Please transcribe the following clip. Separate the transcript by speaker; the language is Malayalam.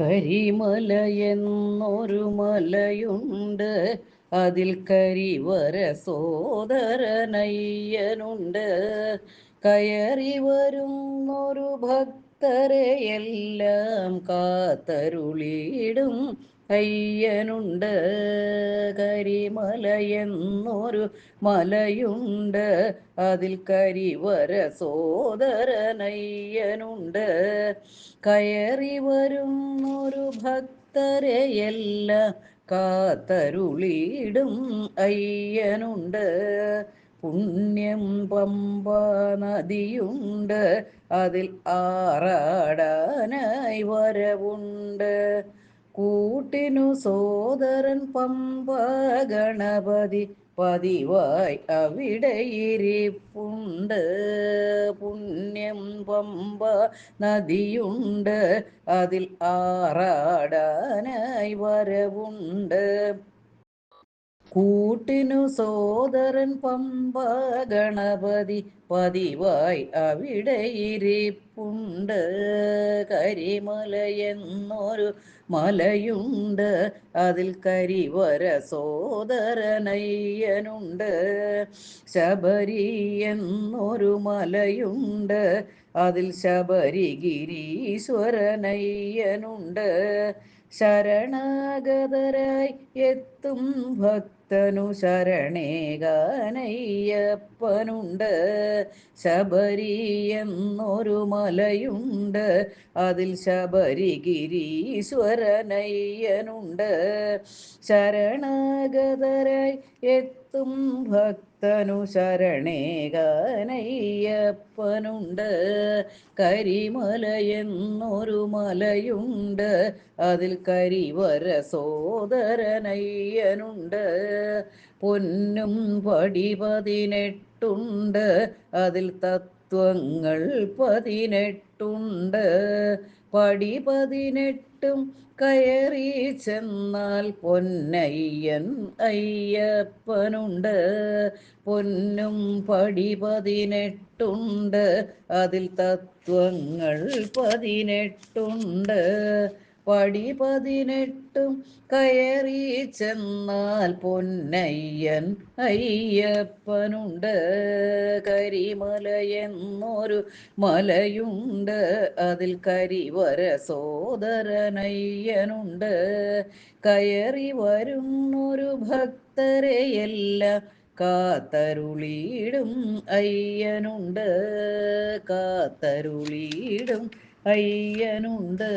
Speaker 1: കരിമല എന്നൊരു മലയുണ്ട്. അതിൽ കരിവര സോദരനയ്യനുണ്ട്. കയറി വരുന്നൊരു ഭക്തരെ എല്ലാം കാത്തരുളിയിടും. അയ്യനുണ്ട്. കരിമലയെന്നൊരു മലയുണ്ട്. അതിൽ കരിവര സോദരനയ്യനുണ്ട്. കയറി വരുന്നൊരു ഭക്തരെയല്ല കാത്തരുളിയിടും അയ്യനുണ്ട്. പുണ്യം പമ്പ നദിയുണ്ട്. അതിൽ ആറാടാനായി വരവുണ്ട്. കൂട്ടിനു സോദരൻ പമ്പ ഗണപതി പതിവായി അവിടെ ഇരിപ്പുണ്ട് പുണ്യം പമ്പ നദിയുണ്ട്. അതിൽ ആറാടാനായി വരവുണ്ട്. കൂട്ടിനു സോദരൻ പമ്പ ഗണപതി പതിവായി അവിടെ ഇരിപ്പുണ്ട്. കരിമല എന്നൊരു മലയുണ്ട്. അതിൽ കരിവര സോദരനയ്യനുണ്ട്. ശബരി എന്നൊരു മലയുണ്ട്. അതിൽ ശബരി ഗിരീശ്വരനയ്യനുണ്ട് ശരണാഗതരായി എത്തും ഭക്തനു ശരണേകാനയ്യപ്പനുണ്ട് ശബരി എന്നൊരു മലയുണ്ട്. അതിൽ ശബരി ഗിരീശ്വരനയ്യനുണ്ട് ശരണാഗതരായി എത്തും ഭക്തനു ശരണേകാനയ്യപ്പനുണ്ട് കരിമല എന്നൊരു മലയുണ്ട്. അതിൽ കരിവര സോദരനയ്യനുണ്ട്. പൊന്നും പടി പതിനെട്ടുണ്ട് അതിൽ തത്വങ്ങൾ പതിനെട്ടുണ്ട്. പടി പതിനെട്ടും കയറി ചെന്നാൽ പൊന്നയ്യൻ അയ്യപ്പനുണ്ട്. പൊന്നും പടി പതിനെട്ടുണ്ട് അതിൽ തത്വങ്ങൾ പതിനെട്ടുണ്ട്. പടി പതിനെട്ടും കയറി ചെന്നാൽ പൊന്നയ്യൻ അയ്യപ്പനുണ്ട്. കരിമല എന്നൊരു മലയുണ്ട്. അതിൽ കരിവര സോദരനയ്യനുണ്ട്. കയറി വരുന്നൊരു ഭക്തരെയെല്ലാം കാത്തരുളിയിടും അയ്യനുണ്ട്. കാത്തരുളിയിടും അയ്യനുണ്ട്.